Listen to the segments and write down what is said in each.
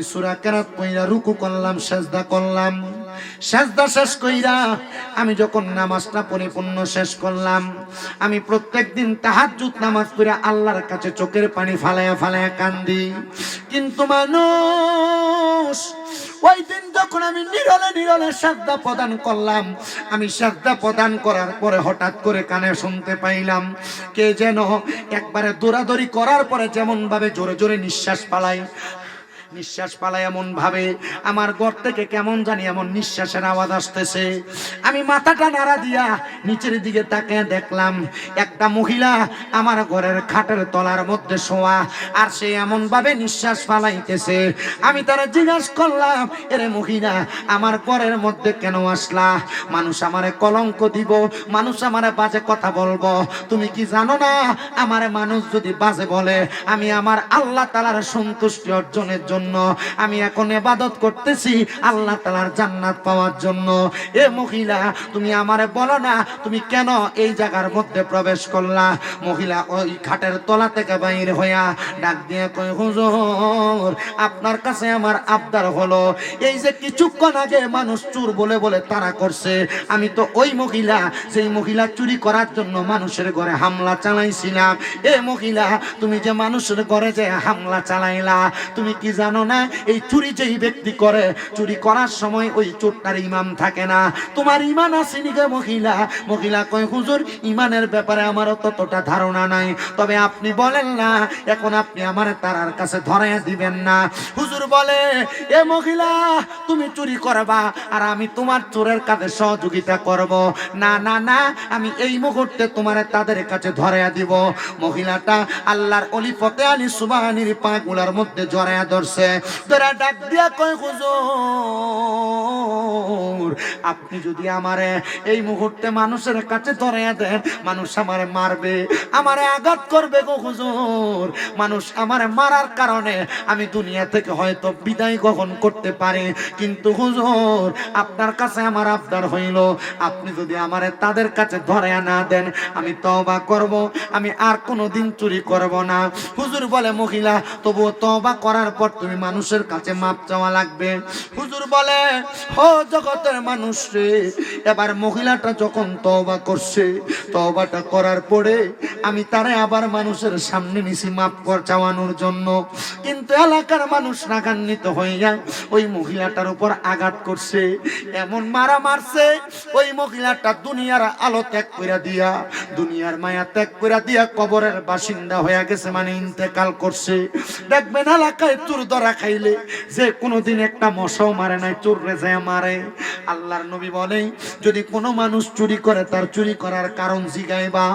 আমি সুরা কেরাত কইরা রুকু করলাম, সেজদা করলাম। সেজদা শেষ কইরা আমি যখন নামাজটা পরিপূর্ণ শেষ করলাম, আমি প্রত্যেক দিন তাহাজ্জুদ নামাজ পড়ে আল্লাহর কাছে চোখের পানি ফালায়া ফালায়া কান্দি। কিন্তু মানুষ, ওই দিন যখন আমি নিরলে নিরলে শ্রদ্ধা প্রদান করলাম, আমি শ্রদ্ধা প্রদান করার পরে হঠাৎ করে কানে শুনতে পাইলাম, কে যেন একবারে দৌড়াদৌড়ি করার পরে যেমন ভাবে জোরে জোরে নিঃশ্বাস পালাই নিঃশ্বাস পালাই এমন ভাবে আমার ঘর থেকে কেমন জানি এমন নিঃশ্বাসের আওয়াজ আসতেছে। আমি মাথাটা নাড়া দিয়া নিচের দিকে তাকে দেখলাম, একটা মহিলা আমার ঘরের খাটের তলার মধ্যে শোয়া, আর সে এমন ভাবে নিঃশ্বাস ফালাইতেছে। আমি তারা জিজ্ঞাসা করলাম, এরে মহিলা, আমার ঘরের মধ্যে কেন আসলা? মানুষ আমারে কলঙ্ক দিব, মানুষ আমারে বাজে কথা বলব। তুমি কি জানো না, আমারে মানুষ যদি বাজে বলে, আমি আমার আল্লাহ তালার সন্তুষ্টি অর্জনের জন্য আমি এখন এবাদত করতেছি আল্লাহ তালার জান্নাত পাওয়ার জন্য। এ মহিলা, তুমি আমারে বলো না, তুমি কেন এই জায়গার মধ্যে প্রবেশ করলা? মহিলা, ওই খাটের তলা থেকে বাইর হইয়া ডাক দিয়ে কই হুজুর, আপনার কাছে আমার আবদার হলো। এই যে কিছুক্ষণ আগে মানুষ চুর বলে বলে তারা করছে। আমি তো ওই মহিলা সেই মহিলা চুরি করার জন্য মানুষের ঘরে হামলা চালাইছিলাম। এ মহিলা, তুমি যে মানুষের ঘরে যে হামলা চালাইলা, তুমি কি জানো না, এই চুরি যেই ব্যক্তি করে, চুরি করার সময় ওই চোরটার ইমাম থাকে না। তোমার ইমান আসেনি গে মহিলা। মহিলা কয়, হুজুর, ইমানের ব্যাপারে আমারও ততটা ধারণা নাই। তবে আপনি বলেন না, এখন আপনি আমার তারার কাছে ধরাইয়া দিবেন না। হুজুর বলে, এ মহিলা, তুমি চুরি করবা, আর আমি তোমার চোরের কাছে সহযোগিতা করব। না না না, আমি এই মুহূর্তে তোমার তাদের কাছে ধরাইয়া দিব। মহিলাটা আল্লাহর অলি ফতে আলী সুবাহানির পা গুলার মধ্যে জড়াইয়া ধরছে। তোরা ডাক দিয়া কয়, হুজুর, আপনি যদি আমারে এই মুহূর্তে মানুষের কাছে ধরাইয়া দেন, মানুষ আমারে মারবে, আমারে আঘাত করবে গো হুজুর। মানুষ আমারে মারার কারণে আমি দুনিয়া থেকে হয়তো বিদায় গ্রহণ করতে পারি। কিন্তু হুজুর, আপনার কাছে আমার আবদার হইল, আপনি যদি আমারে তাদের কাছে ধরে না দেন, আমি তবা করব, আমি আর কোনো দিন চুরি করব না। হুজুর বলে, মহিলা, তবুও তবা করার পর তুমি মানুষের কাছে মাপ চাওয়া লাগবে। হুজুর বলে, ও জগতের মানুষ রে, এবার মহিলাটা যখন তবা করছে তবাটা করার পরে আমি তারে আবার মানুষের সামনে নিছি মাপ কর চাওয়ানোর জন্য। কিন্তু এলাকার মানুষ রাগান্বিত হইয়া ওই মহিলাটার উপর আঘাত করছে। এমন মারা মারছে, ওই মহিলাটা দুনিয়ার আলো ত্যাগ করে দিয়া, দুনিয়ার মায়া ত্যাগ করে দিয়া কবরের বাসিন্দা হয়ে গেছে মানে ইন্তেকাল করছে। দেখবেন এলাকায় চুর ধরা খাইলে যে কোনোদিন একটা মশাও মারে নাই চোর রেজে মারে। আল্লাহর নবী বলে, যদি কোনো মানুষ চুরি করে, তার চুরি করার কারণ জিগাইবা।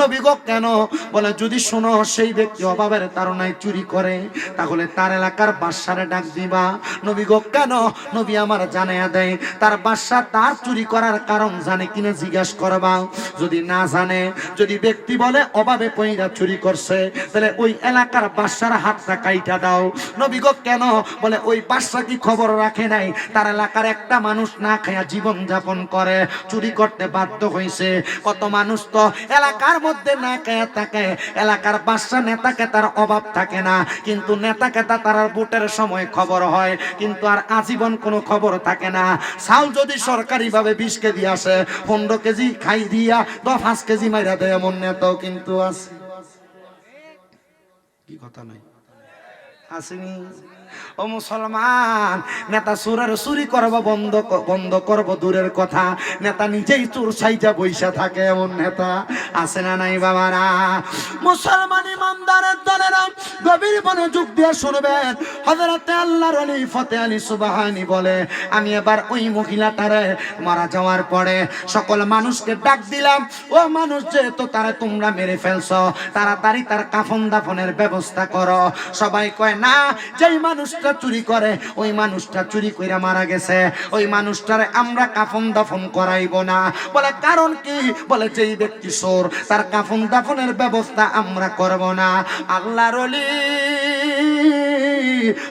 নবী গো, কেন? বলে, যদি শোনো, সেই ব্যক্তি অভাবের তারনায় চুরি করে, তাহলে তার এলাকার বাসারে ডাক দিবা। নবী গো, কেন? নবী আমার জানাইয়া দেয়, তার বাসা তার চুরি করার কারণ জানে কিনা জিজ্ঞাস করবা। যদি না জানে, যদি ব্যক্তি বলে, অভাবে পয়রা চুরি করছে, তাহলে ওই এলাকার বাসার হাতটা কাইটা দাও। নবী গো, কেন? বলে, ওই বাসা কি খবর রাখে নাই? তার এলাকার একটা মানুষ না খায়া জীবন যাপন করে, চুরি করতে বাধ্য হয়েছে কত মানুষ তো এলাকার মধ্যে না খায়া থাকে। এলাকার বাসা নেতাকে তার অভাব থাকে না, কিন্তু নেতাকে তা তার ভোটের সময় খবর হয়, কিন্তু আর আজীবন কোনো খবর থাকে না। চাউল যদি সরকারি ভাবে বিশ কেজি আসে, পনেরো কেজি খাই দিয়া, দশ, পাঁচ কেজি মাইরা দেয় এমন নেতাও কিন্তু আছে। কি কথা নাই? আসেনি ও মুসলমান, নেতা সুরের চুরি করব, বন্ধ বন্ধ করব দূরের কথা। নেতা নিজেই চোর সাইজা বৈশা থাকে এমন নেতা। আছে না নাই বাবারা? মুসলমান ইমানদারের দলেরা গভীর মনোযোগ দিয়ে শুনবেন, হযরতে আল্লাহর আলী ফতে আলী সুবহানি বলে, আমি এবার ওই মহিলাটারে মারা যাওয়ার পরে সকল মানুষকে ডাক দিলাম, ও মানুষ যেহেতু তারা তোমরা মেরে ফেলছো, তাড়াতাড়ি তার কাফন দাফনের ব্যবস্থা করো। সবাই কয়, না, যেই মানুষটা চুরি করে, ওই মানুষটা চুরি কইরা মারা গেছে। ওই মানুষটারে আমরা কাফন দাফন করাইব না। বলে, কারণ কি? বলে, যেই ব্যক্তি চোর, তার কাফন দাফনের ব্যবস্থা আমরা করব না। আল্লাহর অলি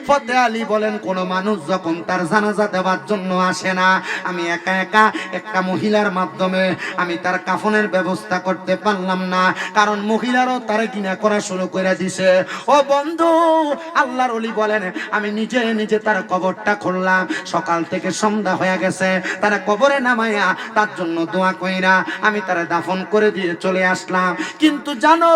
ফতে আলী বলেন, কোন মানুষ যখন তার জানাজা দেওয়ার জন্য আসে না, আমি একা একা একটা মহিলার মাধ্যমে আমি তার কাফনের ব্যবস্থা করতে পারলাম না। কারণ মহিলারও তার কিনা করা শুরু করে দিছে। ও বন্ধু, আল্লাহর অলি বলেন, আমি নিজে নিজে তার কবরটা খুললাম। সকাল থেকে সন্ধ্যা হয়ে গেছে। তারা কবরে নামাইয়া তার জন্য দোয়া কইরা আমি তারা দাফন করে দিয়ে চলে আসলাম। কিন্তু জানো,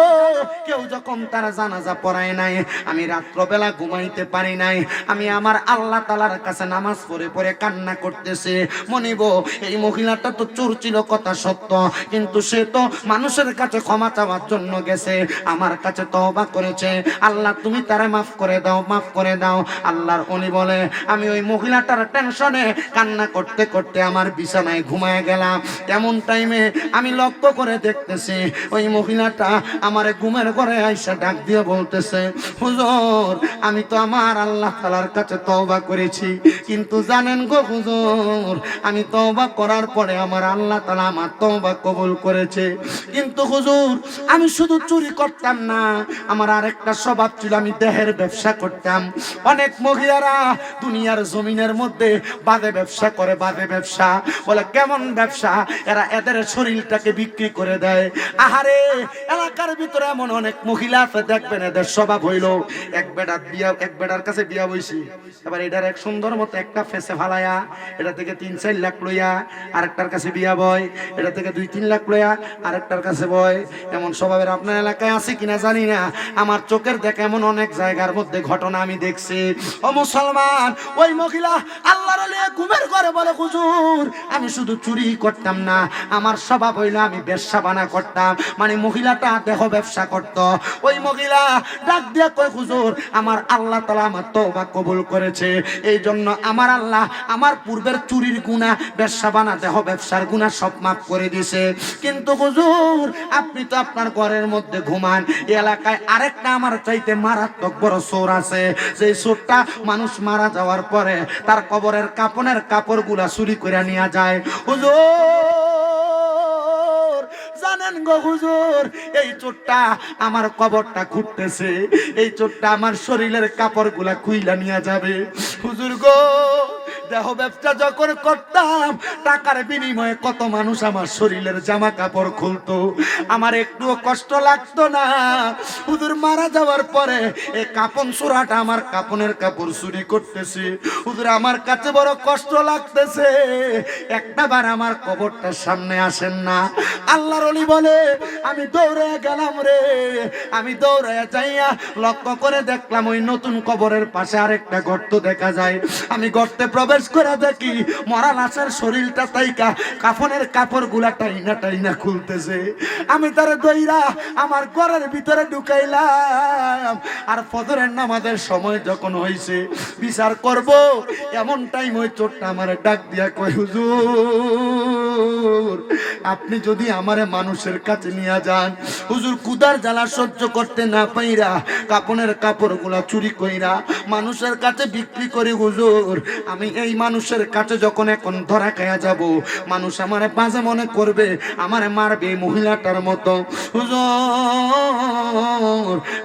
কেউ যখন তারা জানাজা পড়ায় নাই, আমি রাত্রবেলা ঘুমাইতে পারি নাই। আমি আমার আল্লাহ তালার কাছে নামাজ পড়ে পড়ে কান্না করতেছে। মনিব, এই মহিলাটা তো চোর ছিল, কথা সত্য। কিন্তু সে তো মানুষের কাছে ক্ষমা চাওয়ার জন্য গেছে। আমার কাছে তওবা করেছে। আল্লাহ, তুমি তারা মাফ করে দাও, মাফ করে দাও। আল্লাহর উনি বলে, আমি ওই মহিলাটার টেনশনে কান্না করতে করতে আমার বিছানায় ঘুমায় গেলাম। তেমন টাইমে আমি লক্ষ্য করে দেখতেছি, ওই মহিলাটা আমার ঘুমের ঘরে আইসা ডাক দিয়ে বলতেছে, হুজুর, আমি তো আমার আল্লাহ তালার কাছে তওবা করেছি, কিন্তু জানেন গো হুজুর, আমি তওবা করার পরে আমার আল্লাহ তালা আমার তওবা কবুল করেছে। কিন্তু হুজুর, আমি শুধু চুরি করতাম না, আমার আরেকটা স্বভাব ছিল, আমি দেহের ব্যবসা করতাম। অনেক মহিলারা দুনিয়ার জমিনের মধ্যে বাদে ব্যবসা করে বাদে ব্যবসা। বলে, কেমন ব্যবসা? এরা এদের শরীরটাকে বিক্রি করে দেয়। আহারে, এলাকার ভিতরে এমন অনেক মহিলা আছে, দেখবেন এদের স্বভাব হইল, এক বেটার বিয়া, এক বেটার কাছে বিয়া বইছি। এবার এটার এক সুন্দর মতো একটা ফেসে ফালায়া, এটা থেকে তিন, চার লাখ লইয়া আরেকটার কাছে বিয়া বয়, এটা থেকে দুই, তিন লাখ লইয়া আরেকটার কাছে বয়। এমন স্বভাবের আপনার এলাকায় আছে কিনা জানি না। আমার চোখের দেখা এমন অনেক জায়গার মধ্যে ঘটনা আমি দেখছি। ও মুসলমান, ওই মহিলা আল্লাহর ঘুমের ঘরে বলে, হুজুর, আমি শুধু চুরি করতাম না, আমার স্বভাব হইল আমি ব্যবসা বানা করতাম মানে মহিলাটা দেহ ব্যবসা করত। ওই মহিলা ডাক দিয়া কয়, হুজুর, আমার আল্লাহ তালা আমার তওবা কবুল করেছে এই জন্য আমার আল্লাহ আমার পূর্বের চুরির গুণা ব্যবসা বানা, দেহ ব্যবসার গুণা সব মাফ করে দিছে। কিন্তু হুজুর, আপনি তো আপনার ঘরের মধ্যে ঘুমান, এলাকায় আরেকটা আমার চাইতে মারাত্মক বড় চোর আছে সেই চোরটা মানুষ মারা যাওয়ার পরে তার কবরের কাপনের কাপড়গুলা চুরি করে নিয়ে যায়। হুজুর, জানেন গো হুজুর, এই চোরটা আমার কবরটা খুঁটতেছে এই চোরটা আমার শরীরের কাপড়গুলা খুইলা নিয়ে যাবে। হুজুর গো দেহ ব্যবসা যখন করতাম, টাকার বিনিময়ে কত মানুষ আমার শরীরের জামা কাপড় খুলতো। আমার একটুও কষ্ট লাগতো না। হুজুর মারা যাওয়ার পরে এই কাপন চোরাটা আমার কাপনের কাপড় চুরি করতেছে। হুজুর, আমার কাছে বড় কষ্ট লাগতেছে। একটা বার আমার কবরটার সামনে আসেন না। আল্লাহর অলি বলে, আমি দৌড়ে গেলাম রে। আমি দৌড়ে যাইয়া লক্ষ্য করে দেখলাম ওই নতুন কবরের পাশে আরেকটা গর্ত দেখা যায়। আমি গর্তে প্রবেশ করে দেখি মরা লাশের শরীরটা তাইকা, কাফনের কাপড়গুলা টাইনা টাইনা খুলতেছে। আমি তারে দইরা আমার ঘরের ভিতরে ঢুকাইলাম। আর ফজরের নামাজের সময় যখন হইছে, বিচার করব, এমন টাইম ওই চোরটা আমার ডাক দিয়া কই হুজুর, আপনি যদি আমারে মানুষের কাছে নিয়ে যান, হুজুর কুদার জ্বালা সহ্য করতে না পাইরা, কাপনের কাপড়গুলা চুরি কইরা মানুষের কাছে বিক্রি করি, হুজুর, আমি এই মানুষের কাছে যখন এখন ধরা খায়া যাব, মানুষ আমারে বাজে মনে করবে, আমারে মারবে মহিলাটার মতো।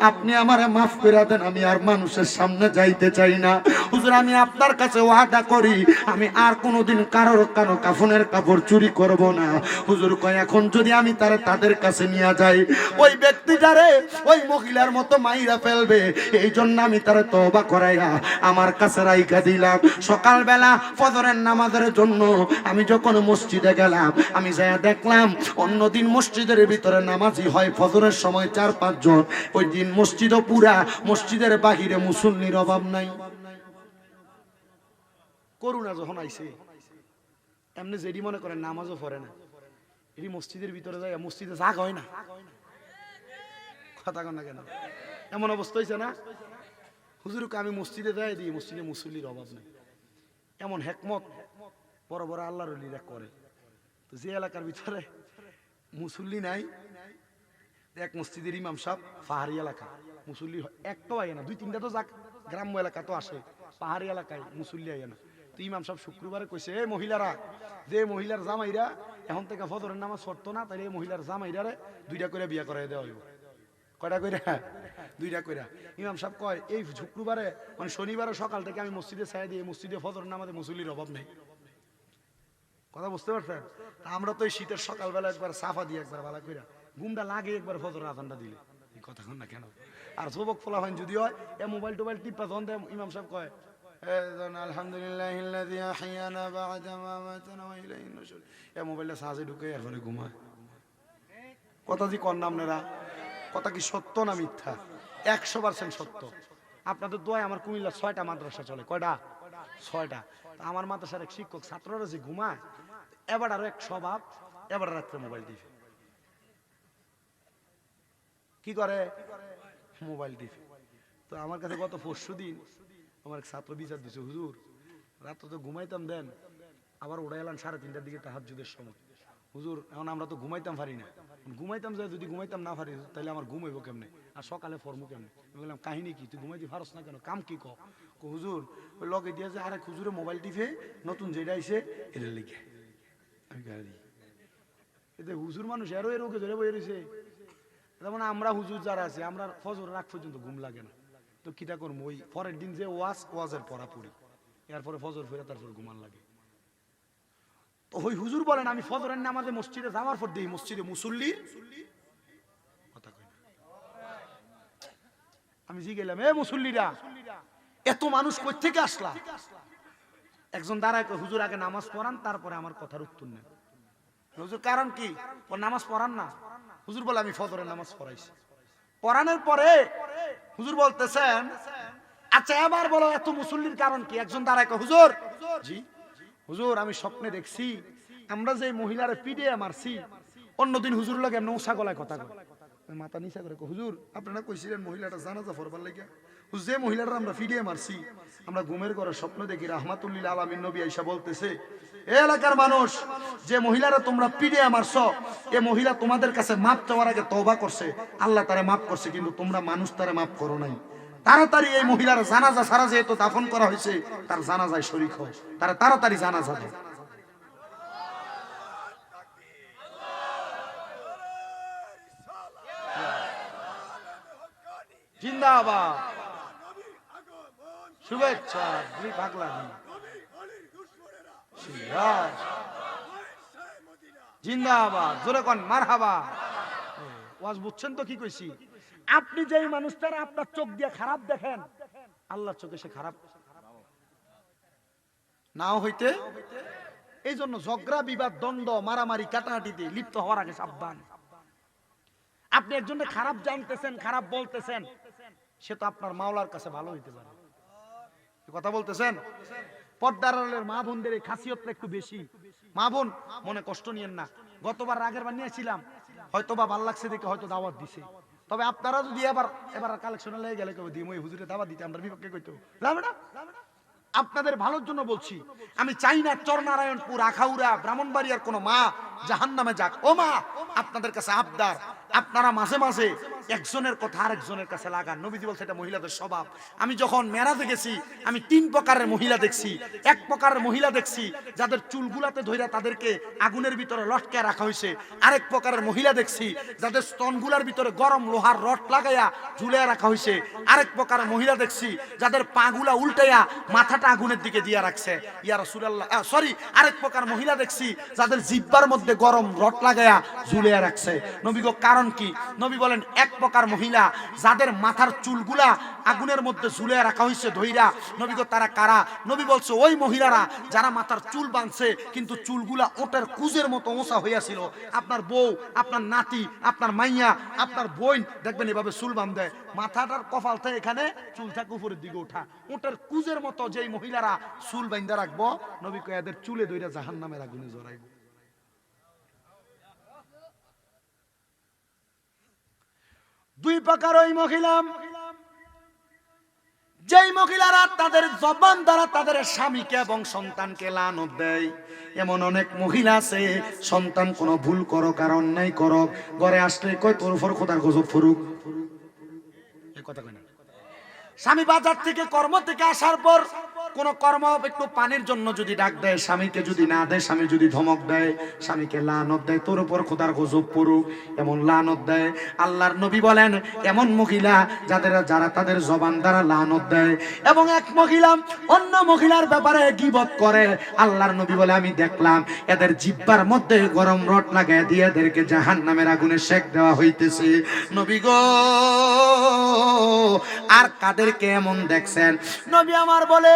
আপনি আমারে মাফ করে দেন, আমি আর মানুষের সামনে যাইতে চাই না। হুজুর, আমি আপনার কাছে ওয়াদা করি, আমি আর কোনোদিন কারোর কারও কাফনের কাপড় চুরি করব না। হুজুর কয়, এখন যদি আমি তারে তাদের কাছে নিয়ে যাই, ওই ব্যক্তিটারে ওই মহিলার মতো মাইরা ফেলবে এই জন্য আমি তারে তওবা করাইয়া আমার কাছে রাইখা দিলাম। সকালবেলা ফজরের নামাজের জন্য আমি যখন মসজিদে গেলাম, আমি যাইয়া দেখলাম অন্যদিন মসজিদের ভিতরে নামাজি হয় ফজরের সময় চার পাঁচজন ওই দিন মসজিদও পুরা, মসজিদের বাহিরে মুসল্লির অভাব নাই। করুণা যখন আইছে এমনি যেডি মনে করেন নামাজও পড়ে না। এটি মসজিদের ভিতরে যায় মসজিদে জাগ হয় না। কথা না কেন? এমন অবস্থা হয়েছে না? হুজুরকে আমি মসজিদে যাই দিই, মসজিদে মুসল্লির অভাব নেই। এমন হেকমত, বড় বড় আল্লাহর লীলা করে। তো যে এলাকার ভিতরে মুসল্লি নাই এক মসজিদের ইমাম সাহেব পাহাড়ি এলাকা। মুসল্লি একটাও আয় না, দুই তিনটা তো যাক, গ্রাম্য এলাকা তো আসে, পাহাড়ি এলাকায় মুসল্লি আয় না। তো ইমাম সাহেব শুক্রবারে কইছে, এ মহিলারা, যে মহিলার জামাইরা, এখন থেকে ফজরের নামাজ পড়তো না তাই এই মহিলার জামাইরারে দুইটা করে বিয়া করাই দেওয়া হইব। কয়টা কইরা? দুইটা কইরা। ইমাম সাহেব কয়, এই শুক্রবারে মানে শনিবারে সকাল থেকে আমি মসজিদে ছায়া দিয়ে, মসজিদে ফজর নামাজে মুসল্লির অভাব নেই। কথা বুঝতে পারছেন? আমরা তো এই শীতের সকালবেলা একবার সাফা দিয়ে একবার ভালো কইরা, ঘুমটা লাগে একবার ফজর আজানটা দিলে। কথা কন না কেন? আর যুবক ফলাফান যদি হয়, এ মোবাইল টোবাইল টিপা দেয়, ইমাম সাহেব কয় কথা যে কর নাম আপনারা? কথা কি সত্য না মিথ্যা? একশো পার্সেন্ট সত্য। আপনাদের দোয়ায় আমার কুমিল্লা ছয়টা মাদ্রাসা চলে। কয়টা? ছয়টা। আমার মাদ্রাসার এক শিক্ষক, ছাত্ররা যে ঘুমায়, এবার আরও এক স্বভাব, এবার রাত্রে মোবাইল দিবে কি করে? মোবাইল দিবে তো আমার কাছে গত পরশু দিন আমার এক ছাত্র বিচার দিছে, হুজুর, রাত্রে তো ঘুমাইতাম দেন। আবার উড়ে এলাম সাড়ে তিনটার দিকে তাহার যুদের সময়। হুজুর, এখন আমরা তো ঘুমাইতাম পারি না। ঘুমাইতাম যে, যদি ঘুমাইতাম না পারি তাহলে আমার ঘুম হইব কেমনে? আর সকালে ফরমু কেমনে? বললাম, কাহিনী কি? তুই ঘুমাইতে পারস না কেন? কাম কি ক? হুজুর, ওই লগে দিয়ে যে আরেক হুজুরে মোবাইল টিপে, নতুন যেটা আইছে এটা লিখে আমি এতে হুজুর মানুষ এরও এর ওকে ধরে বয়ে রয়েছে যেমন আমরা হুজুর যারা আছে, আমরা ফজর রাখ পর্যন্ত ঘুম লাগে না। তো কিটা করব ওই পরের দিন যে ওয়াজ, ওয়াজের পড়া পড়ি। এরপরে ফজর ফিরে তারপর ঘুমান লাগে। তো ওই হুজুর বলেন, আমি ফজরের নামাজে মসজিদে যাওয়ার পর দেখি মসজিদে মুসল্লি কথা কই না। আমি জি গেলাম, এ মুসল্লিরা, এত মানুষ কই থেকে আসলা? একজন দাঁড়ায় হুজুর, আগে নামাজ পড়ান, তারপরে আমার কথার উত্তর নেন। হুজুর, কারণ কি? ও নামাজ পড়ান না? হুজুর বলে, আমি ফজরের নামাজ পড়াইছি। পড়ানোর পরে হুজুর বলতেছেন আচ্ছা এবার বলো, এত মুসল্লির কারণ কি? একজন দাঁড়ায় হুজুর, জি। হুজুর, আমি স্বপ্নে দেখছি, আমরা যে মহিলারে পিডিয়ে মারছি, অন্যদিন হুজুর লাগে নৌসা গলায় কথা মাথা নিচা করে হুজুর, আপনারা কইছিলেন মহিলাটা জানাজা ফরবার লাগে যে মহিলাটা আমরা ফিরিয়ে মারছি, আমরা ঘুমের ঘরে স্বপ্ন দেখি, রাহমাতুল্লিল আলামিন নবী আইসা বলতেছে, এ এলাকার মানুষ, যে মহিলারা তোমরা পিডিয়ে মারছ, এ মহিলা তোমাদের কাছে মাপ চাওয়ার আগে তওবা করছে, আল্লাহ তারা মাফ করছে, কিন্তু তোমরা মানুষ তারা মাফ করো নাই। তাড়াতাড়ি এই মহিলার জানাজা সারা যেহেতু দাফন করা হয়েছে, তার জানাজায় শরিক হয় তারা তাড়াতাড়ি জানাজা দেয় জিন্দাবাদ। শুভেচ্ছা জিন্দাবাদ। জোরে কন, মারহাবা। ওয়াজ বুঝছেন তো কি কইছি? আপনি যেই মানুষটার আপনার চোখ দিয়ে খারাপ দেখেন, আল্লাহর চোখে সে খারাপ। নাও হইতে। এই জন্য ঝগড়া, বিবাদ, দ্বন্দ্ব, মারামারি কাটাকাটিতে লিপ্ত হওয়ার আগে সাবধান। আপনি একজনকে খারাপ জানতেছেন, খারাপ বলতেছেন, সে তো আপনার মাওলার কাছে ভালো হইতে পারে। কথা বলতেছেন? পর্দার আড়ালের মা বোনদের এই খাসিয়তটা একটু বেশি। মা বোন, মনে কষ্ট নিয়েন না। গতবার রাগের বার নিয়েছিলাম হয়তো বা ভালো লাগছে দেখে হয়তো দাওয়াত দিছে। তবে আপনারা যদি এবার এবার কালেকশনে লেগে গেলে কেউ দিই হুজুরে দাওয়াত দিতে আমরা বিপক্ষে কইতো। লাভ না আপনাদের ভালোর জন্য বলছি, আমি চাই না চরনারায়ণপুর আখাউরা ব্রাহ্মণবাড়িয়ার কোনো মা জাহান নামে যাক। ও মা, আপনাদের কাছে আবদার। আপনারা মাঝে মাঝে একজনের কথা আরেকজনের কাছে লাগান। নবীজি বলছে, এটা মহিলাদের স্বভাব। আমি যখন মেরাজে গেছি, আমি তিন প্রকারের মহিলা দেখছি। এক প্রকারের মহিলা দেখছি, যাদের চুলগুলাতে ধইরা তাদেরকে আগুনের ভিতরে লটকায় রাখা হয়েছে আরেক প্রকারের মহিলা দেখছি, যাদের স্তনগুলার ভিতরে গরম লোহার রড লাগাইয়া ঝুলিয়ে রাখা হয়েছে আরেক প্রকারের মহিলা দেখছি, যাদের পাগুলা উল্টাইয়া মাথাটা আগুনের দিকে দিয়া রাখছে। ইয়া রাসূলুল্লাহ সরি, আরেক প্রকার মহিলা দেখছি, যাদের জিব্বার মধ্যে গরম রড লাগাইয়া ঝুলিয়ে রাখছে। নবী গো, কারণ কি? নবী বলেন, এক প্রকার মহিলা যাদের মাথার চুলগুলা আগুনের মধ্যে ঝুলিয়ে রাখা হয়েছে ধইরা, নবী গো তারা কারা? নবী বলছে, ওই মহিলারা যারা মাথার চুল বাঁধছে, কিন্তু চুলগুলা ওটার কুজের মতো ওসা হইয়াছিল। আপনার বউ, আপনার নাতি, আপনার মাইয়া, আপনার বোন, দেখবেন এভাবে চুল বাঁধে। মাথাটার কপাল থেকে এখানে চুল থাকে উপরের দিকে ওঠা। ওটার কুজের মতো যেই মহিলারা চুল বাঁধা রাখব, নবী কয়, এদের চুলে দইরা জাহান নামের আগুনে জড়াইব। দুই প্রকার ওই মহিলা। যেই মহিলারা তাদের জবান দ্বারা তাদের স্বামীকে এবং সন্তানকে লানত দেয়, এমন অনেক মহিলা আছে, সন্তান কোনো ভুল করো কারণ নাই করো, ঘরে আসলে কয়, তোর উপর খোদার গজব ফুরুক কথা না। স্বামী বাজার থেকে, কর্ম থেকে আসার পর কোন কর্ম একটু পানির জন্য যদি ডাক দেয়, স্বামীকে যদি না দেয়, স্বামী যদি ধমক দেয়, স্বামীকে লানত দেয়, তোর উপর খোদার গজব পড়ুক, এমন লানত দেয়। আল্লাহর নবী বলেন, এমন মহিলা যাদের যারা তাদের জবান দ্বারা লানত দেয়। এবং এক মহিলা অন্য মহিলার ব্যাপারে গিবত করে। আল্লাহর নবী বলে, আমি দেখলাম, এদের জিব্বার মধ্যে গরম রড লাগায় দিয়ে এদেরকে জাহান নামের আগুনে শেক দেওয়া হইতেছে। নবী গো, আর কাদেরকে এমন দেখছেন? নবী আমার বলে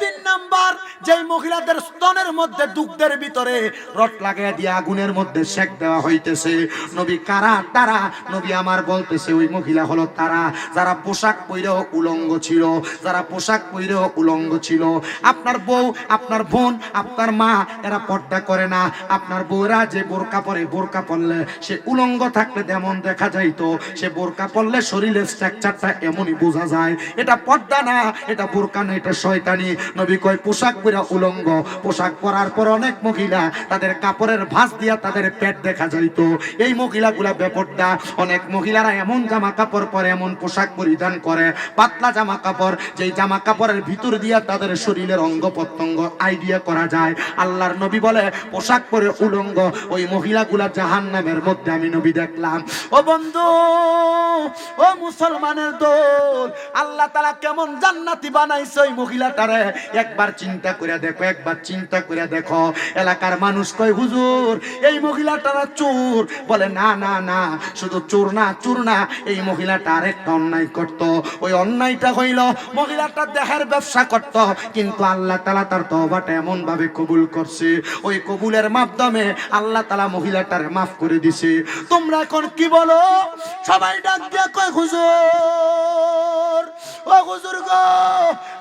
তিন নাম্বার, যেই মহিলাদের স্তনের মধ্যে দুগ্ধের ভিতরে রড লাগাই দিয়ে আগুনের মধ্যে শেক দেওয়া হইতেছে। নবী কারা? তারা। নবী আমার বলতেছে, ওই মহিলা হলো তারা। যারা পোশাক পইরেও উলঙ্গ ছিল, যারা পোশাক পইরেও উলঙ্গ ছিল। আপনার বউ, আপনার বোন, আপনার মা, এরা পর্দা করে না। আপনার বউরা যে বোরকা পরে, বোরকা পরলে সে উলঙ্গ থাকলে যেমন দেখা যাইতো, সে বোরকা পরলে শরীরের স্ট্রাকচারটা এমনই বোঝা যায়। এটা পর্দা না, এটা বোরকা না, এটা শয়তানি। নবী কয়, পোশাক পরা উলঙ্গ। পোশাক পরার পর অনেক মহিলা তাদের কাপড়ের ভাঁজ দিয়া তাদের পেট দেখা যাইতো। এই মহিলাগুলা বেপর্দা। অনেক মহিলারা এমন জামা কাপড় পরে, এমন পোশাক পরিধান করে। পাতলা জামা কাপড় যেই জামা কাপড়ের ভিতর দিয়া তাদের শরীরের অঙ্গ প্রত্যঙ্গ আইডিয়া করা যায়। আল্লাহর নবী বলে, পোশাক পরে উলঙ্গ, ওই মহিলাগুলা জাহান নামের মধ্যে আমি নবী দেখলাম। ও বন্ধু, ও মুসলমানের দোল, আল্লাহ তালা কেমন জান্নাতি বানাইছে ওই মহিলাটারে। একবার চিন্তা করে দেখো, একবার চিন্তা করে দেখো। এলাকার মানুষ কয়, হুজুর, এই মহিলাটারা চোর। বলে, না না না, শুধু চোর না চোর না, এই মহিলাটা আরেকটা অন্যায় করত। ওই অন্যায়টা হইল, মহিলাটা দেহের ব্যবসা করত, কিন্তু আল্লাহ তালা তার তবাটা এমন ভাবে কবুল করছে। ওই কবুলের মাধ্যমে আল্লাহ তালা মহিলাটারে মাফ করে দিছে। তোমরা এখন কি বলো? সবাই ডাক দিয়ে কয়, হুজুর, ও হুজুর গো,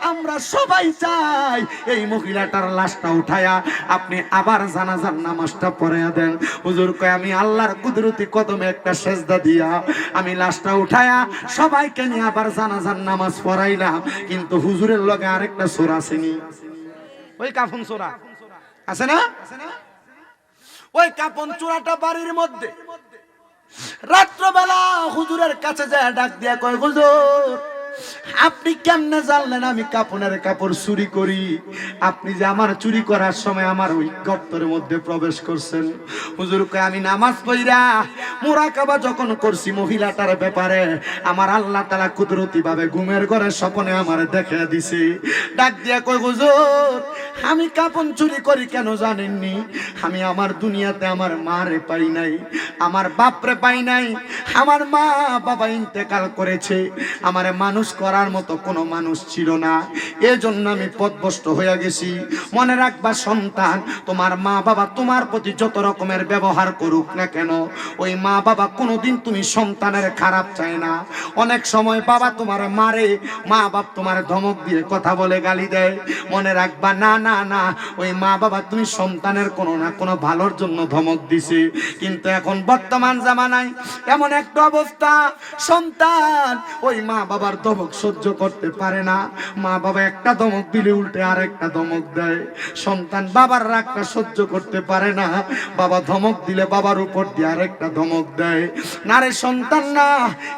আমরা সবাই চাই চাই। এই মহিলাটার লাশটা উঠায়া আপনি আবার জানাজার নামাজটা পড়ে দেন। হুজুর কয়, আমি আল্লাহর কুদরতি কদমে একটা সেজদা দিয়া আমি লাশটা উঠায়া সবাইকে নিয়ে আবার জানাজার নামাজ পড়াইলাম। কিন্তু হুজুরের লগে আরেকটা সোর আসেনি। ওই কাফন সোরা। আছে না? ওই কাপন চূড়াটা বাড়ির মধ্যে। রাত্রবেলা হুজুরের কাছে যায় ডাক দিয়া কয়, হুজুর আপনি কেমনে জানলেন আমি কাপনের কাপড় চুরি করি? আপনি যে আমার চুরি করার সময় আমার ওই গর্তের মধ্যে প্রবেশ করছেন। হুজুর কয়, আমি নামাজ পড়িরা মোরাকাবা যখন করছি মহিলাটার ব্যাপারে, আমার আল্লাহ তালা কুদরতি ভাবে ঘুমের ঘরে স্বপনে আমার দেখে দিছে। ডাক দিয়া কই হুজুর আমি কাপন চুরি করি কেন জানেননি? আমি আমার দুনিয়াতে আমার মারে পাই নাই, আমার বাপরে পাই নাই, আমার মা বাবা ইন্তেকাল করেছে, আমার মানুষ করার মতো কোনো মানুষ ছিল না। এজন্য আমি পথভ্রষ্ট হয়ে গেছি। মনে রাখবা সন্তান, তোমার মা বাবা তোমার প্রতি যত রকমের ব্যবহার করুক না কেন, ওই মা বাবা কোনোদিন তুমি সন্তানের খারাপ চায় না। অনেক সময় বাবা তোমার মারে, মা বাপ তোমার ধমক দিয়ে কথা বলে গালি দেয়। মনে রাখবা, না না না, ওই মা বাবা তুমি সন্তানের কোনো না কোনো ভালোর জন্য ধমক দিছে। কিন্তু এখন বর্তমান জামানায় এমন একটা অবস্থা, সন্তান ওই মা বাবার ধমক সহ্য করতে পারে না। মা বাবা একটা ধমক দিলে উল্টে আর একটা ধমক দেয়। সন্তান বাবার রাগটা সহ্য করতে পারে না। বাবা ধমক দিলে বাবার উপর দিয়ে আরেকটা ধমক দেয়। না রে সন্তান না,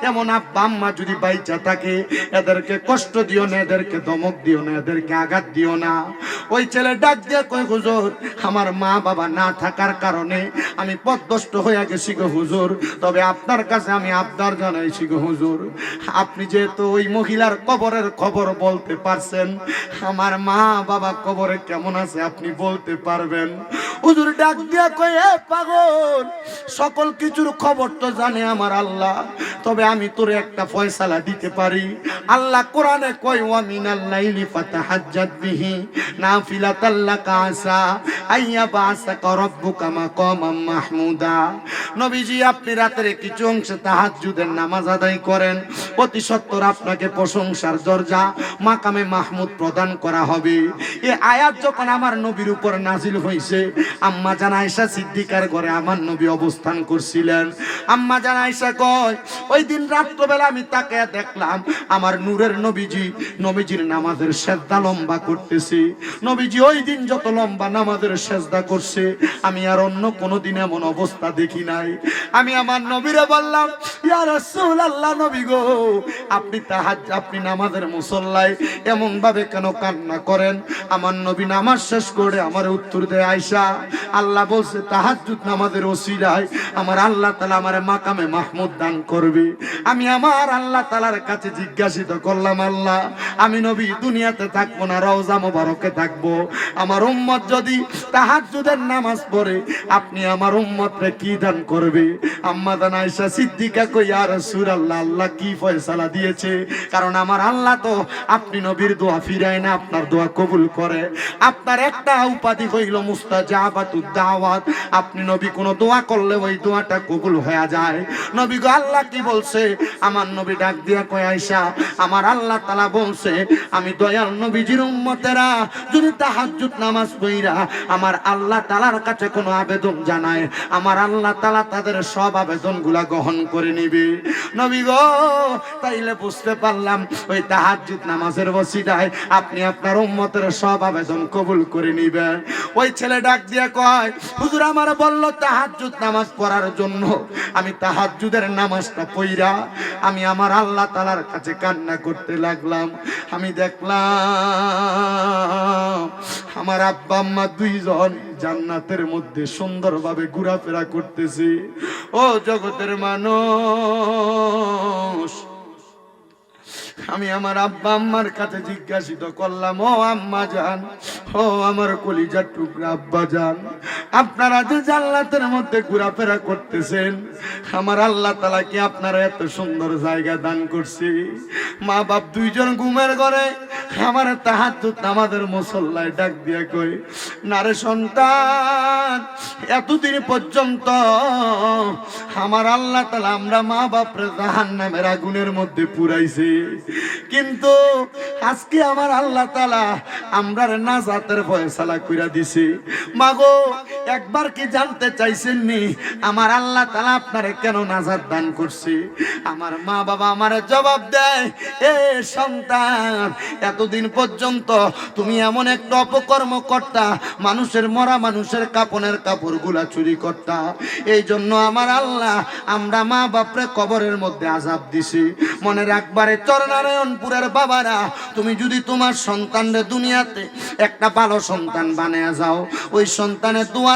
এমন আব্বা আম্মা যদি বাইচা থাকে, এদেরকে কষ্ট দিও না, এদেরকে ধমক দিও না, এদেরকে আঘাত দিও না। ওই ছেলে ডাক দিয়ে কই হুজুর, আমার মা বাবা না থাকার কারণে আমি পথদষ্ট হয়ে গেছি গো হুজুর। তবে আপনার কাছে আমি আবদার জানাইছি গো হুজুর। আপনি যেহেতু ওই মহিলার কবরের খবর বলতে পারছেন, আমার মা বাবা কবরে কেমন আছে আপনি বলতে পারবেন? হুজুর ডাক দিয়া এ পাগল, সকল কিছুর খবর তো জানে আমার আল্লাহ। তবে আমি তোরে একটা ফয়সালা দিতে পারি। আল্লাহ কোরআনে লাইলি ফাতাহাজ্জাত বিহি আইয়া রাব্বুকা মাহমুদা। নবীজি, আপনি কিছু অংশে তাহাজ্জুদের নামাজ আদায় করেন। অতি সত্বর আপনাকে প্রশংসার দরজা মাকামে মাহমুদ প্রদান করা হবে। এ আয়াত যখন আমার নবীর উপর নাজিল হয়েছে আম্মা জান আয়েশা সিদ্দিকার ঘরে আমার নবী অবস্থান করছিলেন। আম্মা জান আয়েশা কয় ওই দিন রাত্রবেলা আমি তাকে দেখলাম, আমার নূরের নবীজি নবীজির নামাজের সেজদা লম্বা করতেছে। নবীজি ওই দিন যত লম্বা নামাজের সেজদা করছে, আমি আর অন্য কোনো দিন এমন অবস্থা দেখি নাই। আমি আমার নবীরে বললাম রাসূলুল্লাহ নবী গো, আপনি তাহাজ, আপনি নামাজের মুসল্লায় এমন ভাবে কেন কান্না করেন? আমার নবী নামাজ শেষ করে আমার উত্তর দেয় আয়সা আল্লাহ বলছে, তাহাজ্জুদ নামাজের ওসিলায় আমার আল্লাহ তাআলা আমার মাকামে মাহমুদ দান করবে। আমি আমার আল্লাহ তাআলার কাছে জিজ্ঞাসিত করলাম, আল্লাহ, আমি নবী দুনিয়াতে থাকব না, রওজা মোবারকে থাকব। আমার উম্মত যদি তাহাজ্জুদের নামাজ পড়ে, আপনি আমার উম্মতরে কি দান করবে? আম্মা দান আয়েশা সিদ্দিকা কই, ইয়া রাসূলুল্লাহ, আল্লাহ কি ফয়সালা দিয়েছে? কারণ আমার আল্লাহ তো আপনি নবীর দোয়া ফিরায় না, আপনার দোয়া কবুল করে। আপনার একটা উপাধি হইল মুস্তাজাবাতুদ আপনি নবী কোন দোয়া করলে ওই দোয়াটা কবুল হয়ে যায়। নবী গো, আল্লাহ কি বলছে, আমার নবী ডাক দিয়া কয়, আয়েশা, আমার আল্লাহ তালা বলছে, আমি দয়াল নবীজির উম্মতেরা, যদি তাহাজ্জুদ নামাজ পড়িরা, আমার আল্লাহ তালার কাছে কোনো আবেদন জানায়, আমার আল্লাহ তালা তাদের সব আবেদনগুলা গ্রহণ করে নিবে। নবী গো, তাইলে বুঝতে পারলাম, ওই তাহাজ্জুদ নামাজের বসিটায় আপনি আপনার উম্মতের সব আবেদন কবুল করে নিবেন। ওই ছেলে ডাক দিয়া কয়, হুজুর, আমার বলল তাহাজ্জুদ নামাজ পড়ার জন্য, আমি তাহাজ্জুদের নামাজটা পইরা আমি আমার আল্লাহ তালার কাছে কান্না করতে লাগলাম। আমি দেখলাম আমার আব্বা আম্মা দুইজন জান্নাতের মধ্যে সুন্দরভাবে ঘোরাফেরা করতেছে। ও জগতের মানুষ আমি আমার আব্বা আম্মার কাছে জিজ্ঞাসিত করলাম, ও আম্মা জান, ও আমার কলিজার টুকরা আব্বা জান, আপনারা যে জান্নাতের মধ্যে ঘোরাফেরা করতেছেন, আমার আল্লাহ তালা কি আপনারা এত সুন্দর জায়গা দান করছে? মা বাপ দুইজন ঘুমের ঘরে আমার তাহাজ্জুদ আমাদের মুসল্লায় ডাক দিয়া কই নারে সন্তান, এতদিন পর্যন্ত আমার আল্লাহ তালা আমরা মা বাপরে জাহান্নামের আগুনের মধ্যে পুরাইছে। কিন্তু আজকে আমার আল্লাহ তালা আমরা নাজাতের ফয়সালা কইরা দিছে। মাগো, একবার কি জানতে চাইছেন নি আমার আল্লাহ তালা আপনারে কেন নাজাত দান করছি? আমার মা বাবা আমার জবাব দেয়, এ সন্তান, এতদিন পর্যন্ত তুমি এমন একটা অপকর্ম করতা, মানুষের মরা মানুষের কাপনের কাপড়গুলা চুরি করতা। এই জন্য আমার আল্লাহ আমরা মা বাপরে কবরের মধ্যে আজাব দিছি। মনে রাখবারে চরনারায়ণপুরের বাবারা তুমি যদি তোমার সন্তানরে দুনিয়াতে একটা ভালো সন্তান বানিয়ে যাও ওই সন্তানের দোয়া